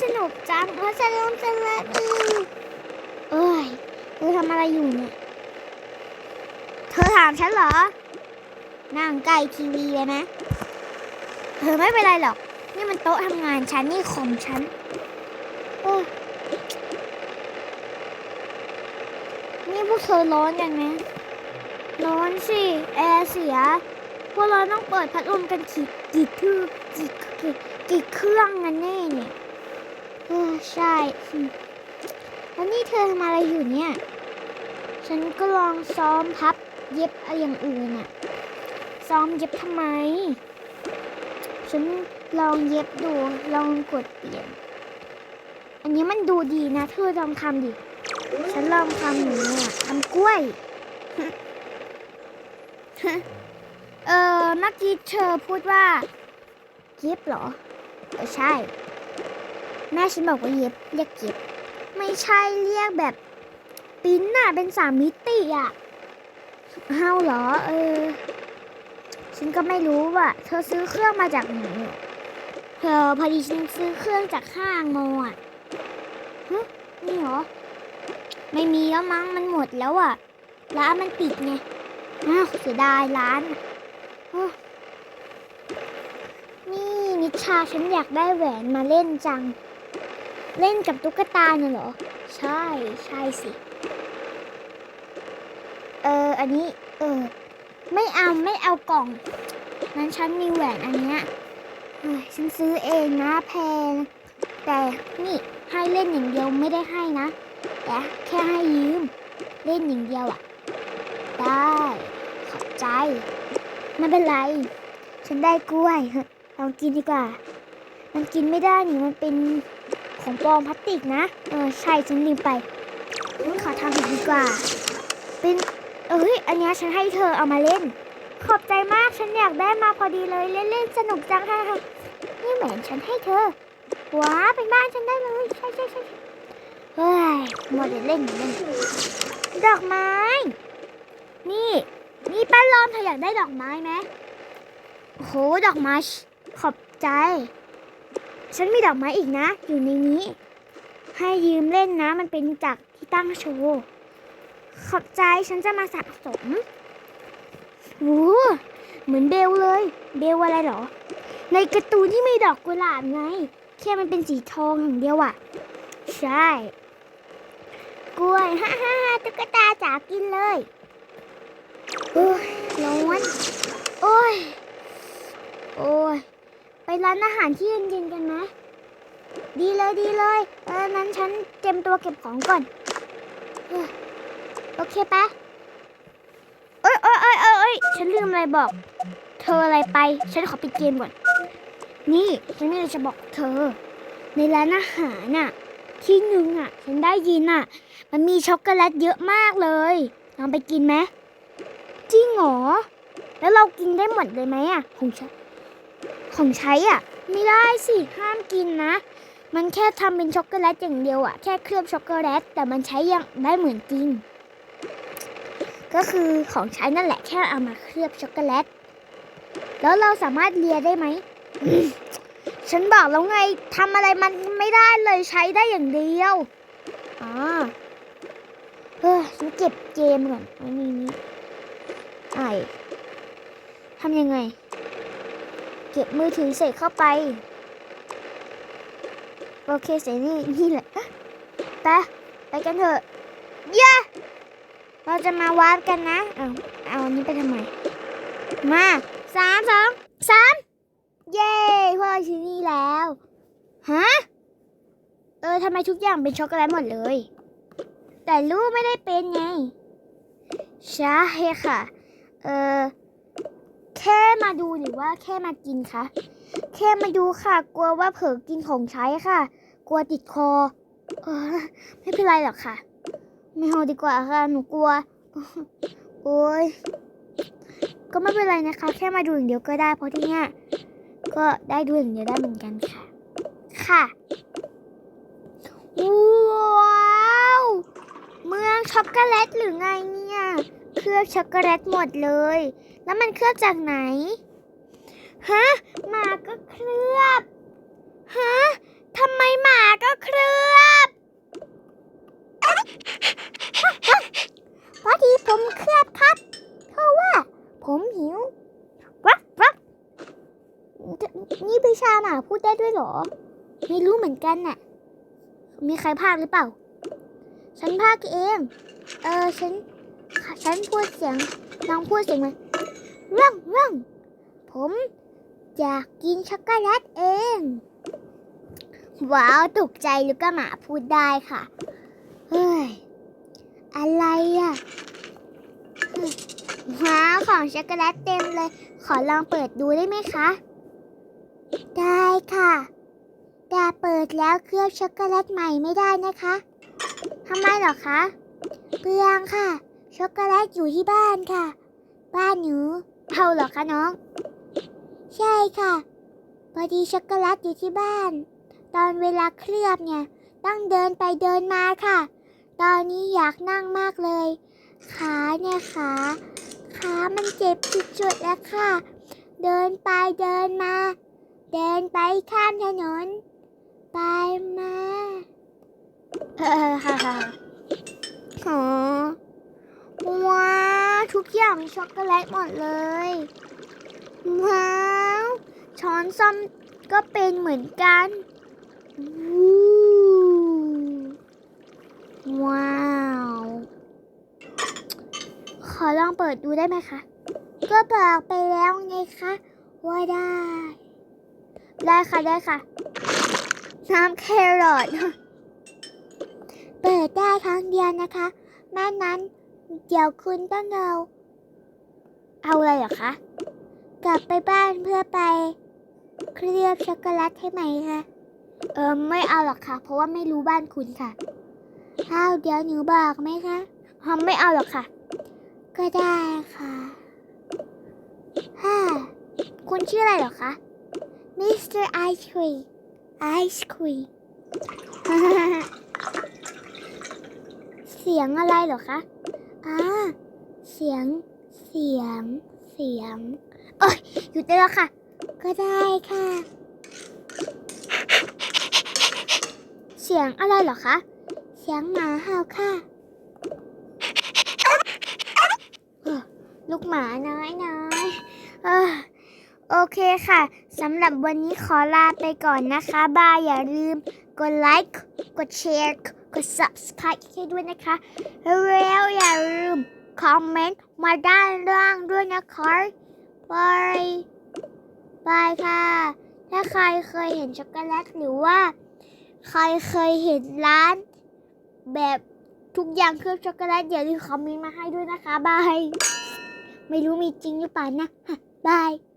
สนุกจังเออสนุกจังเลยอือเอ้ยเธอทำอะไรอยู่เนี่ย เธอถามฉันเหรอ นั่งใกล้ทีวีเลยนะ เธอไม่เป็นไรหรอก นี่มันโต๊ะทำงานฉันนี่คอมฉัน โอ้นี่พวกเธอร้อนกันไหมร้อนสิ แอร์เสีย พวกเราต้องเปิดพัดลมกันกี่กี่คือกี่กี่เครื่องกันแน่เนี่ย ใช่แล้วนี่เธอทำอะไรอยู่เนี่ย ฉันก็ลองซ้อมพับเย็บอะไรอย่างอื่นอะซ้อมเย็บทำไม ฉันลองเย็บดู ลองกดเปลี่ยน อันนี้มันดูดีนะ เธอลองทำดิ ฉันลองทำอยู่เนี่ยทำกล้วย เออเมื่อกี้เธอพูดว่าเย็บเหรอเออใช่ แม่ฉันบอกว่าเย็บเรียกเย็บ ไม่ใช่เรียกแบบปิ้นน่ะเป็นสามมิติอะเฮาเหรอ เออ ฉันก็ไม่รู้ว่ะเธอซื้อเครื่องมาจากไหนเธอพอดีฉันซื้อเครื่องจากข้างโมอะฮะนี่เหรอ ไม่มีแล้วมั้งมันหมดแล้วอะ ร้านมันปิดไงอ้าวเสียดายร้าน นี่นิชาฉันอยากได้แหวนมาเล่นจัง เล่นกับตุ๊กตาน่ะเหรอ ใช่ใช่สิ เอออันนี้ เออ ไม่เอาไม่เอากล่อง นั้นฉันมีแหวนอันเนี้ยฉันซื้อเองนะแพง แต่นี่ให้เล่นอย่างเดียวไม่ได้ให้นะ แต่แค่ให้ยืม เล่นอย่างเดียวอะได้ ขอบใจ ไม่เป็นไร ฉันได้กล้วยลองกินดีกว่า มันกินไม่ได้นี่มันเป็น ของปลอมพลาสติกนะ เออใช่ฉันลืมไปขอทำอีกดีกว่า เป็นเอ้ยอันนี้ฉันให้เธอเอามาเล่น ขอบใจมากฉันอยากได้มาพอดีเลยเล่นเล่นๆสนุกจังค่ะนี่แหวนฉันให้เธอว้าเป็นบ้านฉันได้เลยใช่ใช่ใช่เฮ้ยหมดเล่นอยู่เล่นดอกไม้ นี่ นี่ป้าลอมเธออยากได้ดอกไม้ไหมโหดอกไม้ขอบใจ ฉันมีดอกไม้อีกนะ อยู่ในนี้ ให้ยืมเล่นนะ มันเป็นจากที่ตั้งโชว์ขอบใจฉันจะมาสะสมโอ้เหมือนเบลเลย เบลอะไรหรอ ในการ์ตูนที่มีดอกกุหลาบไง แค่มันเป็นสีทองอย่างเดียวอะใช่ กล้วยฮ่าฮ่าฮ่าตุ๊กตาจ๋ากินเลยโอ้ยร้อนโอ้ย โอ้ย ร้านอาหารที่เย็นๆกันไหมดีเลยดีเลยเออนั้นฉันเตรียมตัวเก็บของก่อน โอเคปะเอ้ยเอ้ยเอ้ยเอ้ยฉันลืมอะไรบอก เธออะไรไป ฉันขอปิดเกมก่อน นี่ฉันมีอะไรจะบอกเธอ ในร้านอาหารน่ะ ที่หนึ่งอะ ฉันได้ยินอะ มันมีช็อกโกแลตเยอะมากเลย ลองไปกินไหมจริงเหรอ แล้วเรากินได้หมดเลยไหมอะของใช้ ของใช้อะ ไม่ได้สิ ห้ามกินนะ มันแค่ทำเป็นช็อกโกแลตอย่างเดียวอะ แค่เคลือบช็อกโกแลต แต่มันใช้ยังได้เหมือนจริง ก็คือของใช้นั่นแหละแค่เอามาเคลือบช็อกโกแลต แล้วเราสามารถเลียได้ไหม ฉันบอกแล้วไงทำอะไรมันไม่ได้เลยใช้ได้อย่างเดียวอ๋อเฮ้ยฉันเก็บเกมก่อนไว้นี่นี่ไอทำยังไง เก็บมือถือเสร็จเข้าไป โอเคเสร็จนี่นี่แหละไปไปกันเถอะเย้เราจะมาวาดกันนะ เอาเอาอันนี้ไปทำไม มาสามสองสามเย้พวกเราที่นี่แล้วฮะเออทำไมทุกอย่างเป็นช็อกโกแลตหมดเลย แต่ลูกไม่ได้เป็นไงใช่ค่ะ เออ แค่มาดูหรือว่าแค่มากินคะ แค่มาดูค่ะ กลัวว่าเผลอกินของใช้ค่ะ กลัวติดคอเออไม่เป็นไรหรอกค่ะ ไม่เอาดีกว่าค่ะ หนูกลัว โอ้ย ก็ไม่เป็นไรนะคะ แค่มาดูอย่างเดียวก็ได้ เพราะที่เนี้ยก็ได้ดูอย่างเดียวได้เหมือนกันค่ะ ค่ะว้าว เมืองช็อกโกแลตหรือไงเนี่ย เคลือบช็อกโกแลตหมดเลย แล้วมันเคลือบจากไหน ฮะ หมาก็เคลือบ ฮะทำไมหมาก็เคลือบพอดีผมเคลือบครับ เพราะว่า ผมหิว วักวักนี่พิชาหมาพูดได้ด้วยหรอ ไม่รู้เหมือนกันน่ะ มีใครพากหรือเปล่า ฉันพากเอง เออฉัน ฉันพูดเสียง น้องพูดเสียงไหม ร่องร่องผมอยากกินช็อกโกแลตเอง ว้าวตกใจลูกกระหมาพูดได้ค่ะ เฮ้ย อะไรอะว้าวของช็อกโกแลตเต็มเลย ขอลองเปิดดูได้ไหมคะ ได้ค่ะ แต่เปิดแล้วเคลือบช็อกโกแลตใหม่ไม่ได้นะคะทำไมหรอคะ เปลืองค่ะ ช็อกโกแลตอยู่ที่บ้านค่ะ บ้านหนู เอาเหรอคะน้อง ใช่ค่ะพอดีช็อกโกแลตอยู่ที่บ้าน ตอนเวลาเคลือบเนี่ย ต้องเดินไปเดินมาค่ะ ตอนนี้อยากนั่งมากเลย ขาเนี่ยขาขามันเจ็บจุดๆแล้วค่ะ เดินไปเดินมา เดินไปข้ามถนน ไปมา เออค่ะค่ะโอ้ว้าว ทุกอย่างช็อกโกแลตหมดเลย ว้าว ช้อนซ่อมก็เป็นเหมือนกันวู้ว้าว ขอลองเปิดดูได้ไหมคะ ก็บอกไปแล้วไงคะ ว่าได้ ได้ค่ะได้ค่ะ น้ำแครอทเปิดได้ครั้งเดียวนะคะแม่นั้น เดี๋ยวคุณต้องเอาเอาอะไรเหรอคะ กลับไปบ้านเพื่อไป เคลือบช็อกโกแลตให้ไหมคะ เออไม่เอาหรอกค่ะ เพราะว่าไม่รู้บ้านคุณค่ะอ้าวเดี๋ยวหนูบอกไหมคะอ๋อไม่เอาหรอกค่ะ ก็ได้ค่ะฮ่าคุณชื่ออะไรหรอคะ มิสเตอร์ไอศครีมไอศครีมเสียงอะไรหรอคะ อ่าเสียง เสียง เสียง โอ้ยหยุดได้แล้วค่ะ ก็ได้ค่ะ เสียงอะไรเหรอคะ เสียงหมาเห่าค่ะลูกหมาน้อยน้อยๆเออโอเคค่ะ สำหรับวันนี้ขอลาไปก่อนนะคะ บายอย่าลืม กดไลค์ กดแชร์ กด subscribe ให้ด้วยนะคะแล้วอย่าลืมคอมเมนต์มาด้านล่างด้วยนะคะบายบายค่ะ ถ้าใครเคยเห็นช็อกโกแลตหรือว่า ใครเคยเห็นร้าน แบบทุกอย่างเครื่องช็อกโกแลตอย่าลืมคอมเมนต์มาให้ด้วยนะคะบาย ไม่รู้มีจริงหรือเปล่านะบาย